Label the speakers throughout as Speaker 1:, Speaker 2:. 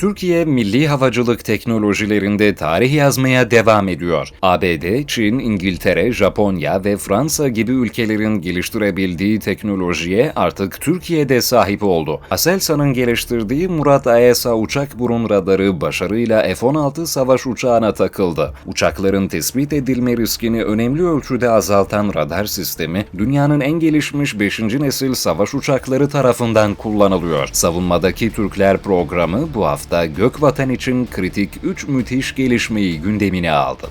Speaker 1: Türkiye milli havacılık teknolojilerinde tarih yazmaya devam ediyor. ABD, Çin, İngiltere, Japonya ve Fransa gibi ülkelerin geliştirebildiği teknolojiye artık Türkiye'de sahip oldu. Aselsan'ın geliştirdiği Murat AESA uçak burun radarı başarıyla F-16 savaş uçağına takıldı. Uçakların tespit edilme riskini önemli ölçüde azaltan radar sistemi, dünyanın en gelişmiş 5. nesil savaş uçakları tarafından kullanılıyor. Savunmadaki Türkler programı bu hafta Gökvatan için kritik 3 müthiş gelişmeyi gündemine aldı.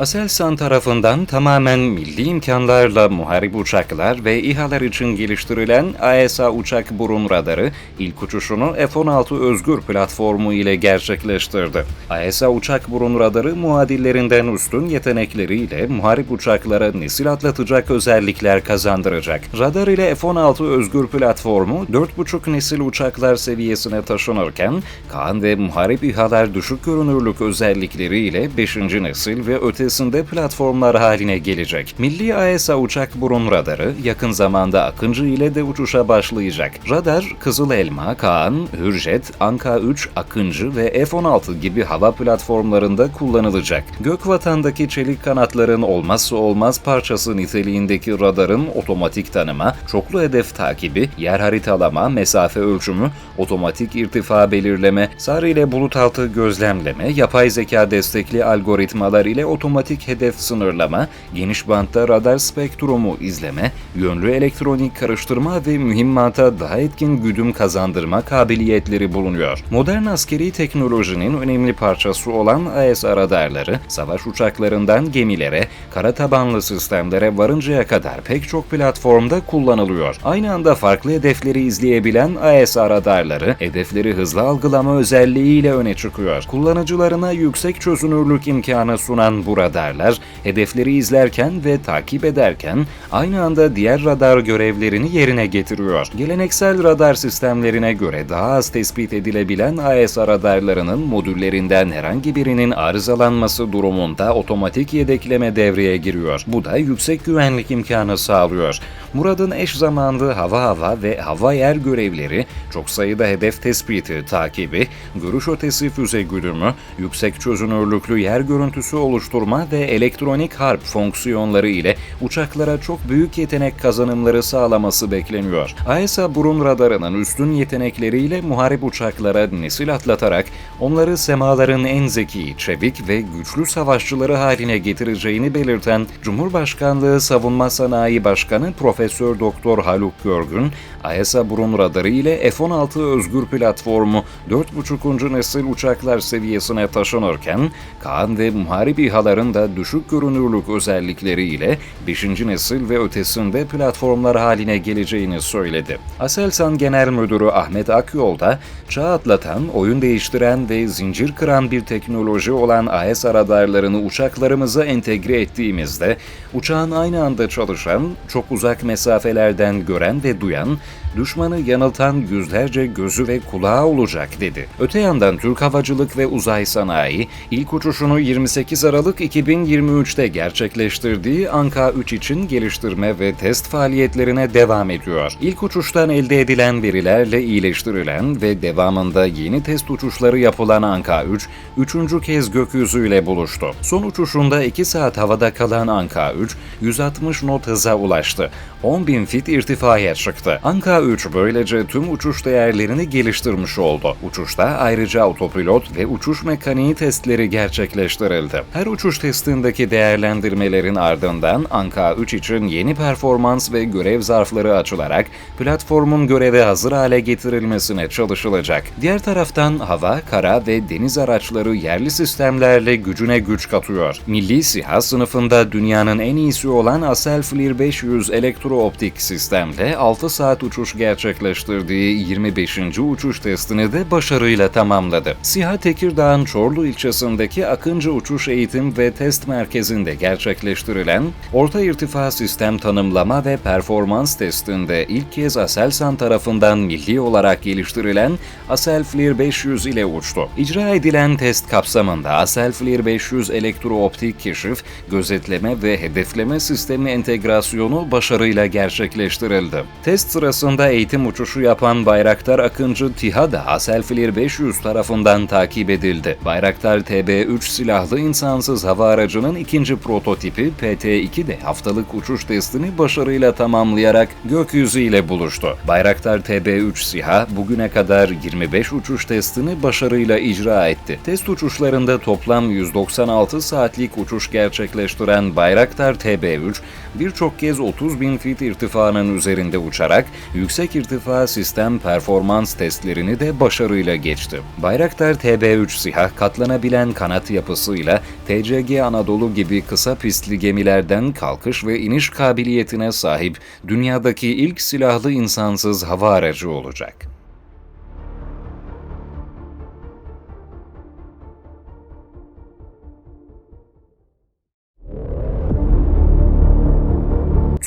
Speaker 1: Aselsan tarafından tamamen milli imkanlarla muharip uçaklar ve İHA'lar için geliştirilen AESA uçak burun radarı ilk uçuşunu F-16 Özgür platformu ile gerçekleştirdi. AESA uçak burun radarı muadillerinden üstün yetenekleriyle muharip uçaklara nesil atlatacak özellikler kazandıracak. Radar ile F-16 Özgür platformu 4,5 nesil uçaklar seviyesine taşınırken Kaan ve muharip İHA'lar düşük görünürlük özellikleriyle 5. nesil ve ötesi ötesinde platformlar haline gelecek. Milli AESA uçak burun radarı yakın zamanda Akıncı ile de uçuşa başlayacak. Radar, Kızıl Elma, Kaan, Hürjet, Anka 3, Akıncı ve F-16 gibi hava platformlarında kullanılacak. Gökvatan'daki çelik kanatların olmazsa olmaz parçası niteliğindeki radarın otomatik tanıma, çoklu hedef takibi, yer haritalama, mesafe ölçümü, otomatik irtifa belirleme, sarı ile bulut altı gözlemleme, yapay zeka destekli algoritmalar ile otomatik otomatik hedef sınırlama, geniş bantta radar spektrumu izleme, yönlü elektronik karıştırma ve mühimmata daha etkin güdüm kazandırma kabiliyetleri bulunuyor. Modern askeri teknolojinin önemli parçası olan AESA radarları, savaş uçaklarından gemilere, kara tabanlı sistemlere varıncaya kadar pek çok platformda kullanılıyor. Aynı anda farklı hedefleri izleyebilen AESA radarları, hedefleri hızlı algılama özelliğiyle öne çıkıyor. Kullanıcılarına yüksek çözünürlük imkanı sunan bu radarlar, hedefleri izlerken ve takip ederken aynı anda diğer radar görevlerini yerine getiriyor. Geleneksel radar sistemlerine göre daha az tespit edilebilen AESA radarlarının modüllerinden herhangi birinin arızalanması durumunda otomatik yedekleme devreye giriyor. Bu da yüksek güvenlik imkanı sağlıyor. Murad'ın eş zamanlı hava hava ve hava yer görevleri, çok sayıda hedef tespiti, takibi, görüş ötesi füze güdümü, yüksek çözünürlüklü yer görüntüsü oluşturma ve elektronik harp fonksiyonları ile uçaklara çok büyük yetenek kazanımları sağlaması bekleniyor. AESA burun radarının üstün yetenekleriyle muharip uçaklara nesil atlatarak onları semaların en zeki, çevik ve güçlü savaşçıları haline getireceğini belirten Cumhurbaşkanlığı Savunma Sanayi Başkanı Profesör Doktor Haluk Görgün, AESA burun radarı ile F-16 özgür platformu 4,5. nesil uçaklar seviyesine taşınırken, Kaan ve muharip İHA'ların da düşük görünürlük özellikleriyle 5. nesil ve ötesinde platformlar haline geleceğini söyledi. Aselsan Genel Müdürü Ahmet Akyol da çağ atlatan, oyun değiştiren ve zincir kıran bir teknoloji olan AESA radarlarını uçaklarımıza entegre ettiğimizde uçağın aynı anda çalışan, çok uzak mesafelerden gören ve duyan, düşmanı yanıltan yüzlerce gözü ve kulağı olacak dedi. Öte yandan Türk Havacılık ve Uzay Sanayi ilk uçuşunu 28 Aralık 2023'te gerçekleştirdiği Anka 3 için geliştirme ve test faaliyetlerine devam ediyor. İlk uçuştan elde edilen verilerle iyileştirilen ve devamında yeni test uçuşları yapılan Anka 3, üçüncü kez gökyüzüyle buluştu. Son uçuşunda 2 saat havada kalan Anka 3, 160 knot hıza ulaştı. 10.000 fit irtifaya çıktı. Anka 3 böylece tüm uçuş değerlerini geliştirmiş oldu. Uçuşta ayrıca otopilot ve uçuş mekaniği testleri gerçekleştirildi. Her uçuş testindeki değerlendirmelerin ardından Anka 3 için yeni performans ve görev zarfları açılarak platformun göreve hazır hale getirilmesine çalışılacak. Diğer taraftan hava, kara ve deniz araçları yerli sistemlerle gücüne güç katıyor. Milli SİHA sınıfında dünyanın en iyisi olan Asel Flir 500 elektrooptik sistemle 6 saat uçuş gerçekleştirdiği 25. uçuş testini de başarıyla tamamladı. SİHA Tekirdağ'ın Çorlu ilçesindeki Akıncı Uçuş Eğitim ve Test Merkezi'nde gerçekleştirilen orta irtifa sistem tanımlama ve performans testinde ilk kez Aselsan tarafından milli olarak geliştirilen Aselflir 500 ile uçtu. İcra edilen test kapsamında Aselflir 500 elektrooptik keşif, gözetleme ve hedefleme sistemi entegrasyonu başarıyla gerçekleştirildi. Test sırasında eğitim uçuşu yapan Bayraktar Akıncı TİHA da Aselflir 500 tarafından takip edildi. Bayraktar TB3 silahlı insansız hava aracının ikinci prototipi PT-2 de haftalık uçuş testini başarıyla tamamlayarak gökyüzü ile buluştu. Bayraktar TB3 SİHA bugüne kadar 25 uçuş testini başarıyla icra etti. Test uçuşlarında toplam 196 saatlik uçuş gerçekleştiren Bayraktar TB3 birçok kez 30 bin fit irtifanın üzerinde uçarak yüksek irtifa sistem performans testlerini de başarıyla geçti. Bayraktar TB3 SİHA katlanabilen kanat yapısıyla TCG Anadolu gibi kısa pistli gemilerden kalkış ve iniş kabiliyetine sahip dünyadaki ilk silahlı insansız hava aracı olacak.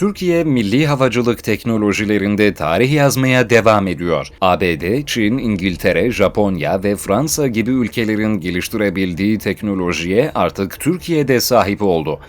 Speaker 1: Türkiye milli havacılık teknolojilerinde tarih yazmaya devam ediyor. ABD, Çin, İngiltere, Japonya ve Fransa gibi ülkelerin geliştirebildiği teknolojiye artık Türkiye'de sahip oldu.